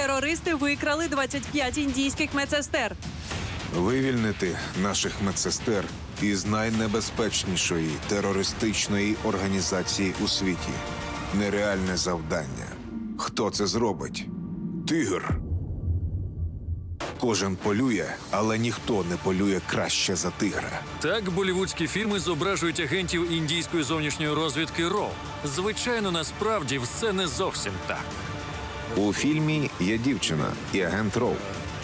Терористи викрали 25 індійських медсестер. Вивільнити наших медсестер із найнебезпечнішої терористичної організації у світі. Нереальне завдання. Хто це зробить? Тигр. Кожен полює, але ніхто не полює краще за тигра. Так болівудські фільми зображують агентів індійської зовнішньої розвідки РО. Звичайно, насправді все не зовсім так. У фільмі є дівчина і агент Роу,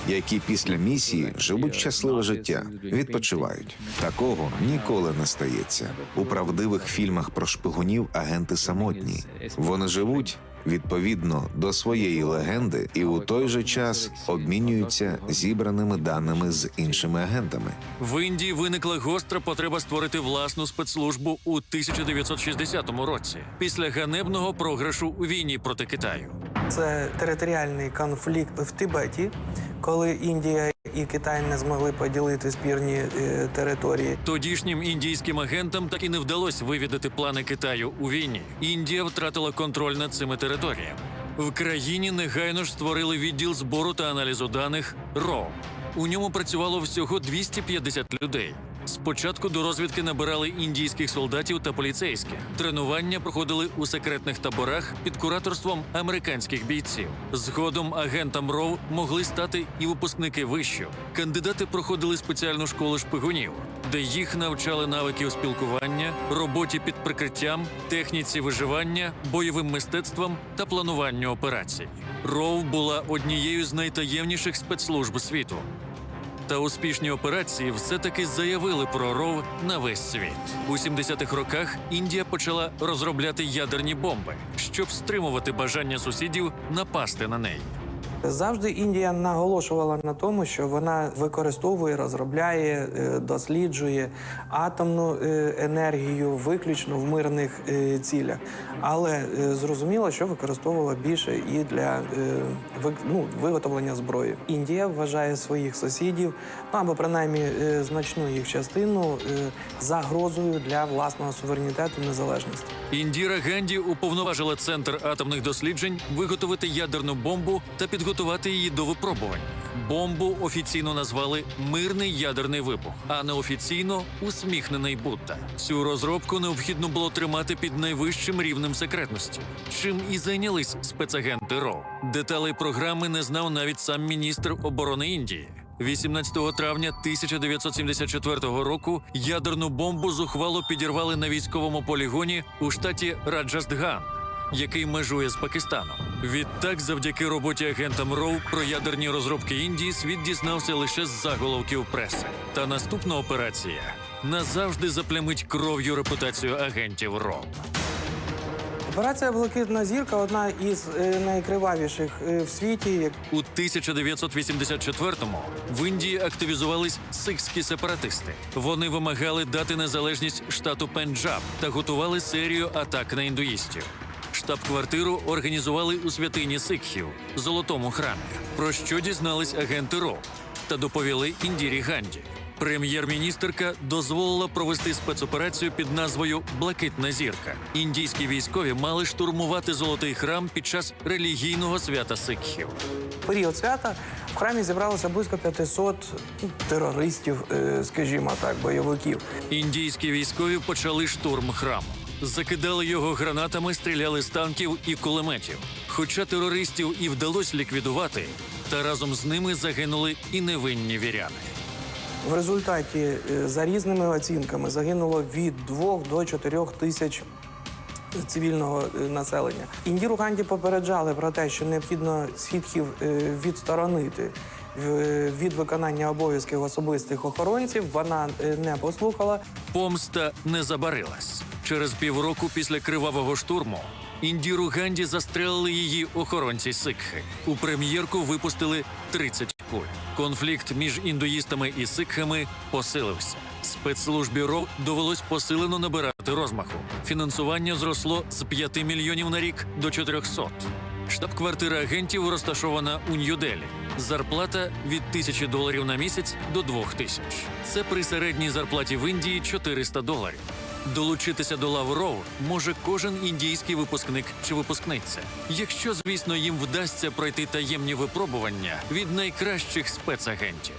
які після місії живуть щасливе життя, відпочивають. Такого ніколи не стається. У правдивих фільмах про шпигунів агенти самотні. Вони живуть відповідно до своєї легенди і у той же час обмінюються зібраними даними з іншими агентами. В Індії виникла гостра потреба створити власну спецслужбу у 1960 році після ганебного програшу у війні проти Китаю. Це територіальний конфлікт в Тибеті, коли Індія і Китай не змогли поділити спірні е, території. Тодішнім індійським агентам так і не вдалося вивідати плани Китаю у війні. Індія втратила контроль над цими територіями. В країні негайно ж створили відділ збору та аналізу даних РО. У ньому працювало всього 250 людей. Спочатку до розвідки набирали індійських солдатів та поліцейських. Тренування проходили у секретних таборах під кураторством американських бійців. Згодом агентам РОВ могли стати і випускники вищу. Кандидати проходили спеціальну школу шпигунів, де їх навчали навиків спілкування, роботі під прикриттям, техніці виживання, бойовим мистецтвам та плануванню операцій. РОВ була однією з найтаємніших спецслужб світу. Та успішні операції все-таки заявили про ров на весь світ. У 70-х роках Індія почала розробляти ядерні бомби, щоб стримувати бажання сусідів напасти на неї. Завжди Індія наголошувала на тому, що вона використовує, розробляє, е, досліджує атомну е, енергію виключно в мирних е, цілях. Але зрозуміло, що використовувала більше і для ну, виготовлення зброї. Індія вважає своїх сусідів, ну або принаймні значну їх частину загрозою для власного суверенітету незалежності. Індіра Ганді уповноважила центр атомних досліджень виготовити ядерну бомбу та підготувати її до випробувань. Бомбу офіційно назвали мирний ядерний вибух, а неофіційно усміхнений Будда. Цю розробку необхідно було тримати під найвищим рівнем секретності, чим і зайнялись спецагенти РО. Деталей програми не знав навіть сам міністр оборони Індії. 18 травня 1974 року ядерну бомбу зухвало підірвали на військовому полігоні у штаті Раджастган, який межує з Пакистаном. Відтак, завдяки роботі агентам РОУ про ядерні розробки Індії, світ дізнався лише з заголовків преси. Та наступна операція назавжди заплямить кров'ю репутацію агентів РОУ. Операція Блакитна зірка одна із е, найкривавіших е, в світі. У 1984-му в Індії активізувались сикські сепаратисти. Вони вимагали дати незалежність штату Пенджаб та готували серію атак на індуїстів. Штаб-квартиру організували у святині Сикхів Золотому храмі. Про що дізнались агенти РО та доповіли Індірі Ганді. Прем'єр-міністерка дозволила провести спецоперацію під назвою Блакитна зірка. Індійські військові мали штурмувати золотий храм під час релігійного свята Сикхів. період свята в храмі зібралося близько 500 ну, терористів, е, скажімо так, бойовиків. Індійські військові почали штурм храму. Закидали його гранатами, стріляли з танків і кулеметів. Хоча терористів і вдалося ліквідувати, та разом з ними загинули і невинні віряни. В результаті, е, за різними оцінками, загинуло від 2 до 4 тисяч цивільного е, населення. Індіру Ганді попереджали про те, що необхідно східхів е, відсторонити від виконання обов'язків особистих охоронців. Вона не послухала. Помста не забарилась. Через півроку після кривавого штурму Індіру Ганді застрелили її охоронці Сикхи. У прем'єрку випустили 30 куль. Конфлікт між індуїстами і сикхами посилився. Спецслужбі РО довелось посилено набирати розмаху. Фінансування зросло з 5 мільйонів на рік до 400. Штаб-квартира агентів розташована у Нью-Делі. Зарплата від тисячі доларів на місяць до двох тисяч. Це при середній зарплаті в Індії 400 доларів. Долучитися до лав РОВ може кожен індійський випускник чи випускниця, якщо, звісно, їм вдасться пройти таємні випробування від найкращих спецагентів.